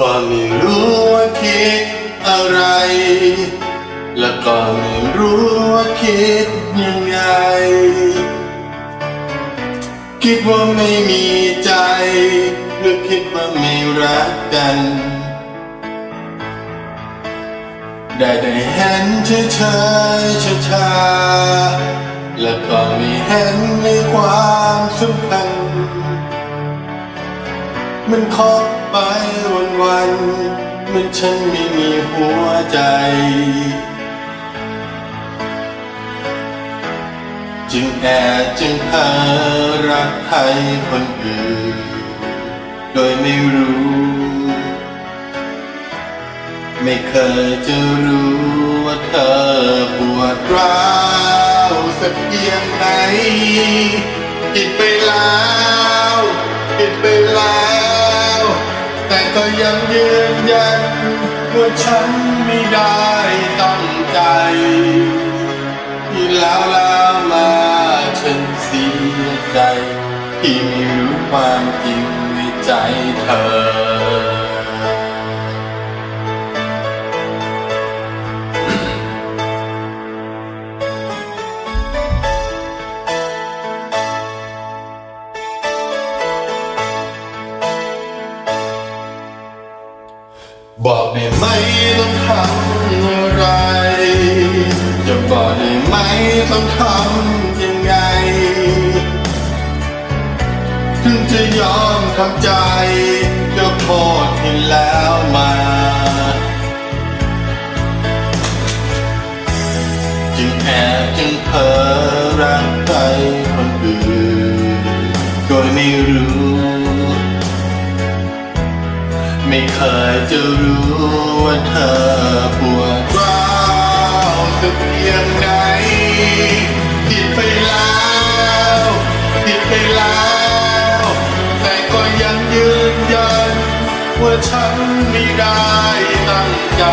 ก็ไม่รู้ว่าคิดอะไร แล้วก็ไม่รู้ว่าคิดยังไง คิดว่าไม่มีใจ หรือคิดว่าไม่รักกัน ได้ได้เห็นเฉยเฉยชาชาแล้วก็ไม่เห็นในความสำคัญมันคบไปวัน วันมันฉันไม่มีหัวใจ จึงแอบจึงเพ้อรักใครคนอื่น โดยไม่รู้ ไม่เคยจะรู้ว่าเธอปวดร้าวสักเพียงไหนผิดไปแล้วผิดไปแล้ว ยังยืนยันว่าฉันไม่ได้ตั้งใจที่แล้วแล้วมาฉันเสียใจ ที่ไม่รู้ความจริงในใจเธอ ทำยังไง ถึงจะยอมทำใจยกโทษให้แล้วมา จึงแอบจึงเพ้อรักใครคนอื่นโดยไม่รู้ ไม่เคยจะรู้ว่าเธอปวดร้าวสักเพียงไหน ไม่ได้ตั้งใจ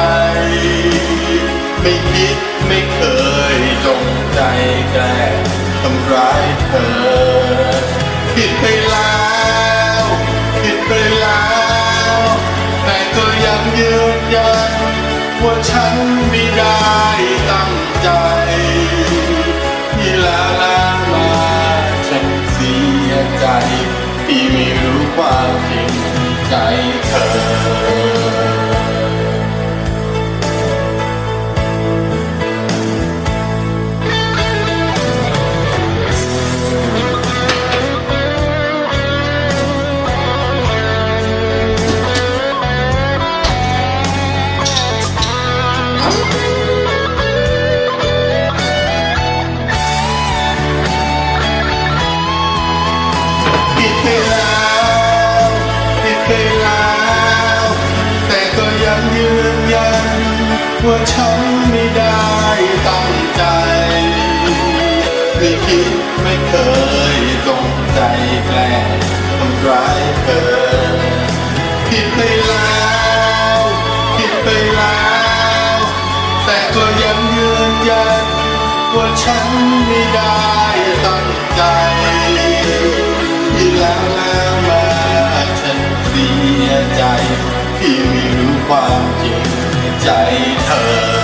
ไม่คิดไม่เคยจงใจแกล้งทำร้ายเธอ ผิดไปแล้ว ผิดไปแล้ว แต่ก็ยังยืนยันว่าฉันไม่ได้ตั้งใจที่แล้วแล้วมาฉันเสียใจ ที่ไม่รู้ความจริงในใจเธอ ว่าฉันไม่ได้ตั้งใจไม่คิดไม่เคยจงใจแกล้งทำร้ายเธอผิดไปแล้วผิดไปแล้ว แต่ก็ยังยืนยันว่าฉันไม่ได้ตั้งใจ ใจเธอ